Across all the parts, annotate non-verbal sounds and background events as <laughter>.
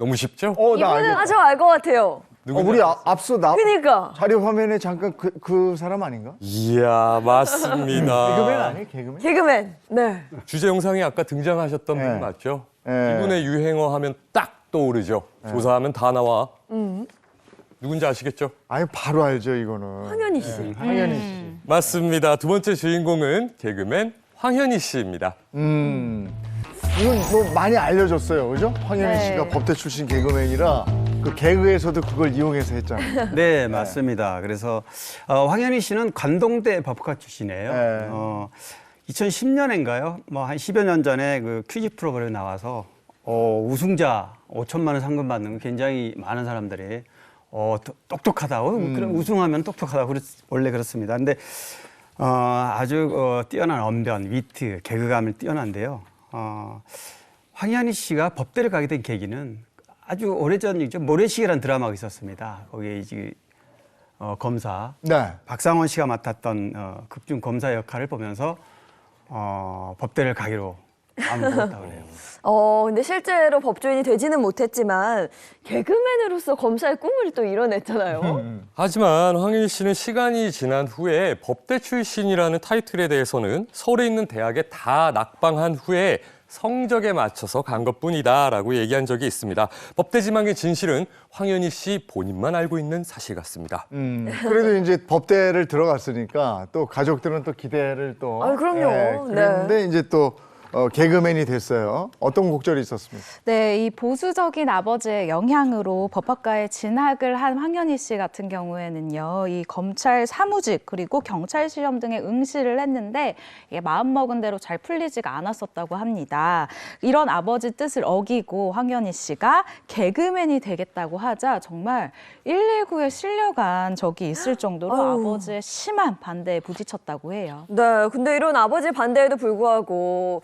너무 쉽죠? 어, 나 이분은 알겠다. 아주 알것 같아요. 어, 우리 아? 앞서 나 그니까. 자료 화면에 잠깐 그, 그 사람 아닌가? 이야 맞습니다. <laughs> 개그맨 아니에요? 개그맨? 개그맨. 네. 주제 영상에 아까 등장하셨던 네. 분 맞죠? 네. 이분의 유행어 하면 딱 떠오르죠. 조사하면 다 나와. 누군지 아시겠죠? 아니 바로 알죠 이거는. 황현희 씨. 황현희 씨. 맞습니다. 두 번째 주인공은 개그맨 황현희 씨입니다. 음. 이건 뭐 많이 알려졌어요, 그죠? 황현희 네. 씨가 법대 출신 개그맨이라 그 개그에서도 그걸 이용해서 했잖아요. <laughs> 네, 맞습니다. 그래서 어, 황현희 씨는 관동대 법학과 출신이에요. 네. 어, 2010년인가요? 뭐 한 10여 년 전에 그 퀴즈 프로그램에 나와서 어, 우승자 5천만 원 상금 받는 거 굉장히 많은 사람들이 어, 또- 똑똑하다. 어, 그럼 우승하면 똑똑하다. 그렇, 원래 그렇습니다. 근데 어, 아주 어, 뛰어난 언변, 위트, 개그감을 뛰어난데요. 어, 황현희 씨가 법대를 가게 된 계기는 아주 오래전 이죠 모래시계라는 드라마가 있었습니다. 거기에 이제 어, 검사 네. 박상원 씨가 맡았던 어, 극중 검사 역할을 보면서 어, 법대를 가기로 마음을 먹었다고 그래요. 어, 근데 실제로 법조인이 되지는 못했지만 개그맨으로서 검사의 꿈을 또 이뤄냈잖아요. 하지만 황현희 씨는 시간이 지난 후에 법대 출신이라는 타이틀에 대해서는 서울에 있는 대학에 다 낙방한 후에 성적에 맞춰서 간 것뿐이다라고 얘기한 적이 있습니다. 법대 지망의 진실은 황현희 씨 본인만 알고 있는 사실 같습니다. 음. <laughs> 그래도 이제 법대를 들어갔으니까 또 가족들은 또 기대를 또. 아유, 그럼요. 그랬는데 이제 또 어, 개그맨이 됐어요. 어떤 곡절이 있었습니까? 네, 이 보수적인 아버지의 영향으로 법학과에 진학을 한 황현희 씨 같은 경우에는요, 이 검찰 사무직 그리고 경찰 시험 등에 응시를 했는데 이게 마음먹은 대로 잘 풀리지가 않았었다고 합니다. 이런 아버지 뜻을 어기고 황현희 씨가 개그맨이 되겠다고 하자 정말 119에 실려간 적이 있을 정도로 아유. 아버지의 심한 반대에 부딪혔다고 해요. 네, 근데 이런 아버지 반대에도 불구하고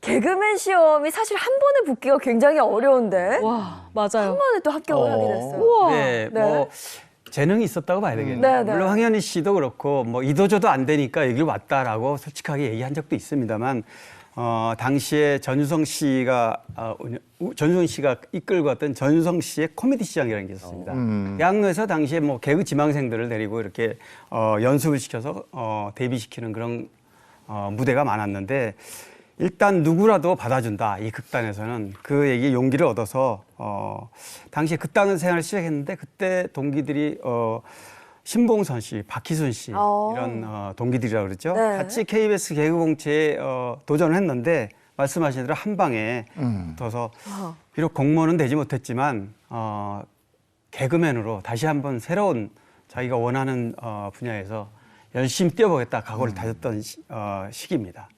개그맨 시험이 사실 한 번에 붙기가 굉장히 어려운데 와, 한 맞아요. 번에 또 합격을 어. 하게 됐어요. 우와. 네, 네. 뭐 재능이 있었다고 봐야 되겠네요. 네, 네. 물론 황현희 씨도 그렇고 뭐 이도저도 안 되니까 여기 왔다라고 솔직하게 얘기한 적도 있습니다만 어, 당시에 전유성 씨가 어, 우- 전유성 씨가 이끌고 왔던 전유성 씨의 코미디 시장이라는 게 있었습니다. 음. 양로에서 당시에 뭐 개그 지망생들을 데리고 이렇게 어, 연습을 시켜서 어, 데뷔시키는 그런 어, 무대가 많았는데 일단 누구라도 받아준다 이 극단에서는 그 얘기 용기를 얻어서 어, 당시에 극단 생활을 시작했는데 그때 동기들이 어, 신봉선 씨, 박희순 씨 어. 이런 어, 동기들이라고 그랬죠. 네. 같이 KBS 개그공채에 어, 도전을 했는데 말씀하신 대로 한 방에 붙어서 비록 공무원은 되지 못했지만 어, 개그맨으로 다시 한번 새로운 자기가 원하는 어, 분야에서 열심히 뛰어보겠다 각오를 다졌던 시, 어, 시기입니다.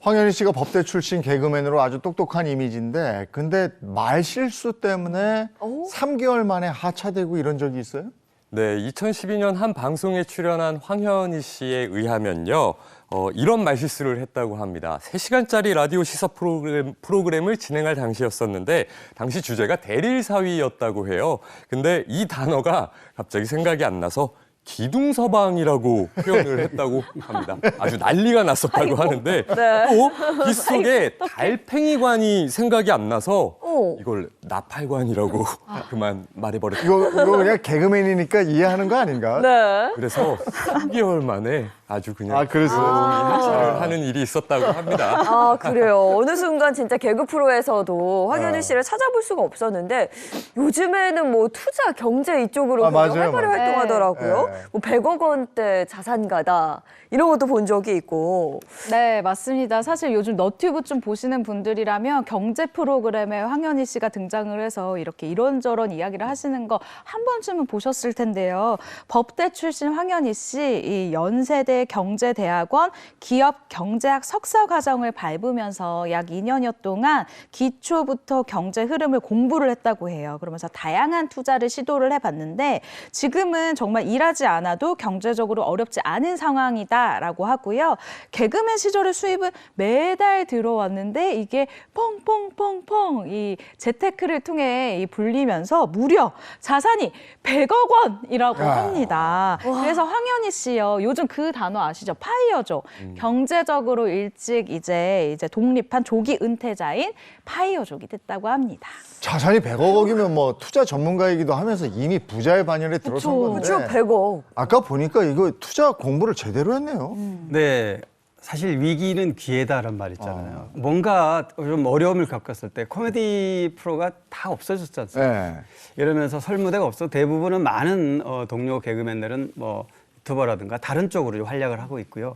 황현희 씨가 법대 출신 개그맨으로 아주 똑똑한 이미지인데 근데 말 실수 때문에 오. 3개월 만에 하차되고 이런 적이 있어요? 네, 2012년 한 방송에 출연한 황현희 씨에 의하면요. 어, 이런 말실수를 했다고 합니다. 3시간짜리 라디오 시사 프로그램, 프로그램을 진행할 당시였었는데 당시 주제가 대릴사위였다고 해요. 근데 이 단어가 갑자기 생각이 안 나서 기둥 서방이라고 표현을 했다고 합니다. 아주 난리가 났었다고 하는데 또 빗속에 달팽이관이 생각이 안 나서 어. 이걸 나팔관이라고 그만 말해버렸다. 이거, 이거 그냥 개그맨이니까 이해하는 거 아닌가? 네. 그래서 3개월 만에 아주 그냥 아, 그래서. 하차를 하는 일이 있었다고 합니다. <laughs> 아, 그래요. 어느 순간 진짜 개그 프로에서도 황현희 어. 씨를 찾아볼 수가 없었는데 요즘에는 뭐 투자 경제 이쪽으로 아, 맞아요, 활발히 맞아요. 활동하더라고요. 네. 뭐 100억 원대 자산가다 이런 것도 본 적이 있고. 네, 맞습니다. 사실 요즘 너튜브 좀 보시는 분들이라면 경제 프로그램에 황현희 씨가 등장을 해서 이렇게 이런저런 이야기를 하시는 거 한 번쯤은 보셨을 텐데요. 법대 출신 황현희 씨, 이 연세대 경제대학원 기업 경제학 석사 과정을 밟으면서 약 2년여 동안 기초부터 경제 흐름을 공부를 했다고 해요. 그러면서 다양한 투자를 시도를 해봤는데 지금은 정말 일하지 않아도 경제적으로 어렵지 않은 상황이다라고 하고요. 개그맨 시절의 수입은 매달 들어왔는데 이게 펑펑펑펑 이 재테크를 통해 이 불리면서 무려 자산이 100억 원이라고 야. 합니다. 그래서 황현희 씨요. 요즘 그 단어 아시죠? 파이어죠. 경제적으로 일찍 이제 이제 독립한 조기 은퇴자인 파이어족이 됐다고 합니다. 자산이 100억이면 뭐 투자 전문가이기도 하면서 이미 부자의 반열에 들어선 건데. 그렇죠, 100억. 아까 보니까 이거 투자 공부를 제대로 했네요. 네. 사실 위기는 기회다라는 말 있잖아요. 뭔가 좀 어려움을 겪었을 때 코미디 프로가 다 없어졌지 않습니까? 네. 이러면서 설무대가 없어 대부분은 많은 어, 동료 개그맨들은 뭐 유튜버라든가 다른 쪽으로 활약을 하고 있고요.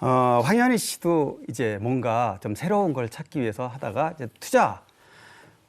어, 황현희 씨도 이제 뭔가 좀 새로운 걸 찾기 위해서 하다가 이제 투자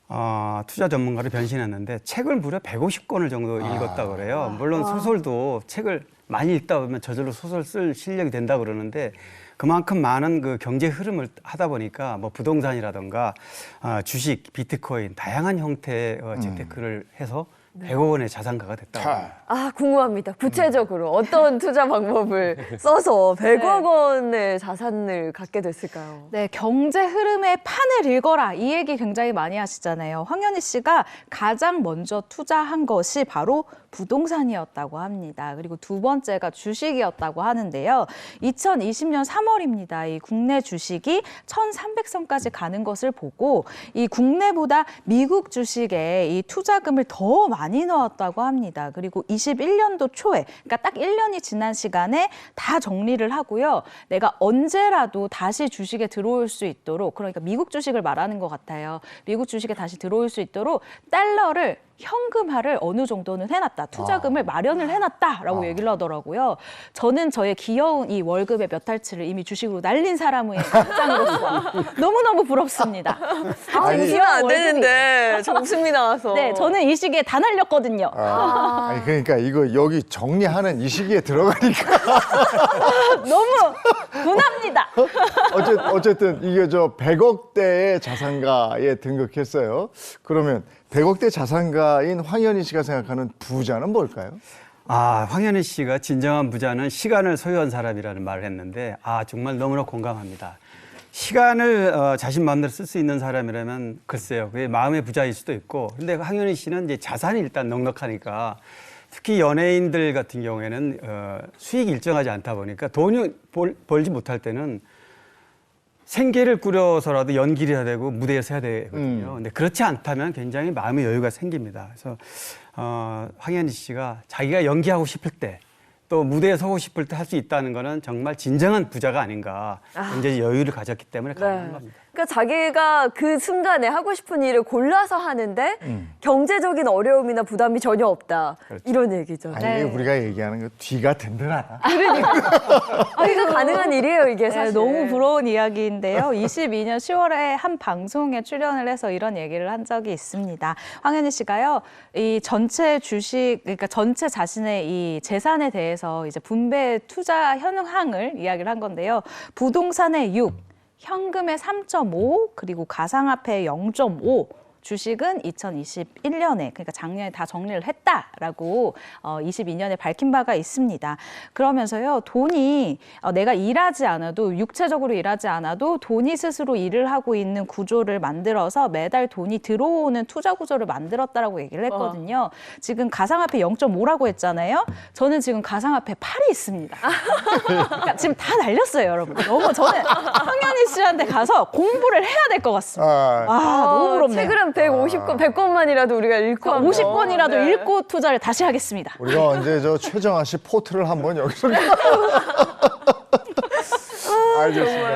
어, 투자 전문가로 변신했는데 책을 무려 150권을 정도 읽었다 그래요. 물론 소설도 책을 많이 읽다 보면 저절로 소설 쓸 실력이 된다 그러는데 그만큼 많은 그 경제 흐름을 하다 보니까 뭐 부동산이라든가 아, 주식, 비트코인 다양한 형태의 어, 재테크를 해서 100억 원의 자산가가 됐다. 고 합니다. 아, 궁금합니다. 구체적으로 어떤 투자 방법을 <laughs> 써서 100억 원의 자산을 갖게 됐을까요? 네, 경제 흐름의 판을 읽어라. 이 얘기 굉장히 많이 하시잖아요. 황현희 씨가 가장 먼저 투자한 것이 바로 부동산이었다고 합니다. 그리고 두 번째가 주식이었다고 하는데요. 2020년 3월입니다. 이 국내 주식이 1,300선까지 가는 것을 보고 이 국내보다 미국 주식에 이 투자금을 더 많이 넣었다고 합니다. 그리고 21년도 초에, 그러니까 딱 1년이 지난 시간에 다 정리를 하고요. 내가 언제라도 다시 주식에 들어올 수 있도록, 그러니까 미국 주식을 말하는 것 같아요. 미국 주식에 다시 들어올 수 있도록 달러를 현금화를 어느 정도는 해놨다. 투자금을 마련을 해놨다라고 얘기를 하더라고요. 저는 저의 귀여운 이 월급의 몇 달치를 이미 주식으로 날린 사람의 입장으로서 <laughs> 너무너무 부럽습니다. 아, 아니, 웃으면 안 월급이- 되는데 정수미 나와서. 네, 저는 이 시기에 다 날렸거든요. 아, 아니 그러니까 이거 여기 정리하는 이 시기에 들어가니까 <laughs> 너무 분합니다. 어쨌, 어쨌든 이게 저 100억대의 자산가에 등극했어요. 그러면 100억대 자산가 인 황현희 씨가 생각하는 부자는 뭘까요? 아, 황현희 씨가 진정한 부자는 시간을 소유한 사람이라는 말을 했는데, 아, 정말 너무나 공감합니다. 시간을 어, 자신 마음대로 쓸 수 있는 사람이라면 글쎄요, 그게 마음의 부자일 수도 있고, 근데 황현희 씨는 이제 자산이 일단 넉넉하니까 특히 연예인들 같은 경우에는 어, 수익이 일정하지 않다 보니까 돈이 벌, 벌지 못할 때는 생계를 꾸려서라도 연기를 해야 되고 무대에서 해야 되거든요. 근데 그렇지 않다면 굉장히 마음의 여유가 생깁니다. 그래서 어, 황현희 씨가 자기가 연기하고 싶을 때 또 무대에 서고 싶을 때 할 수 있다는 거는 정말 진정한 부자가 아닌가. 굉장히 여유를 가졌기 때문에 가능한 겁니다. 그러니까 자기가 그 순간에 하고 싶은 일을 골라서 하는데 음. 경제적인 어려움이나 부담이 전혀 없다. 그렇죠. 이런 얘기죠. 아니 네. 우리가 얘기하는 거 뒤가 든든하다. 아, 이거 가능한 일이에요, 이게 네, 사실. 너무 부러운 이야기인데요. 22년 10월에 한 방송에 출연을 해서 이런 얘기를 한 적이 있습니다. 황현희 씨가요, 이 전체 주식, 그러니까 전체 자신의 이 재산에 대해서 이제 분배 투자 현황을 이야기를 한 건데요. 부동산의 6, 현금의 3.5, 그리고 가상화폐의 0.5, 주식은 2021년에 그러니까 작년에 다 정리를 했다라고 어, 22년에 밝힌 바가 있습니다. 그러면서요 돈이 어, 내가 일하지 않아도 육체적으로 일하지 않아도 돈이 스스로 일을 하고 있는 구조를 만들어서 매달 돈이 들어오는 투자 구조를 만들었다라고 얘기를 했거든요. 지금 가상화폐 0.5라고 했잖아요. 저는 지금 가상화폐 8이 있습니다. 그러니까 지금 다 날렸어요, 여러분. 너무 저는 황현희 씨한테 가서 공부를 해야 될 것 같습니다. 아, 아, 너무 부럽네요. 책을 한 150권, 100권만이라도 우리가 읽고 한번. 50권이라도 네. 읽고 투자를 다시 하겠습니다. 우리가 언제 저 최정아 씨 포트를 한번 여기서 <laughs> <laughs> 알겠습니다.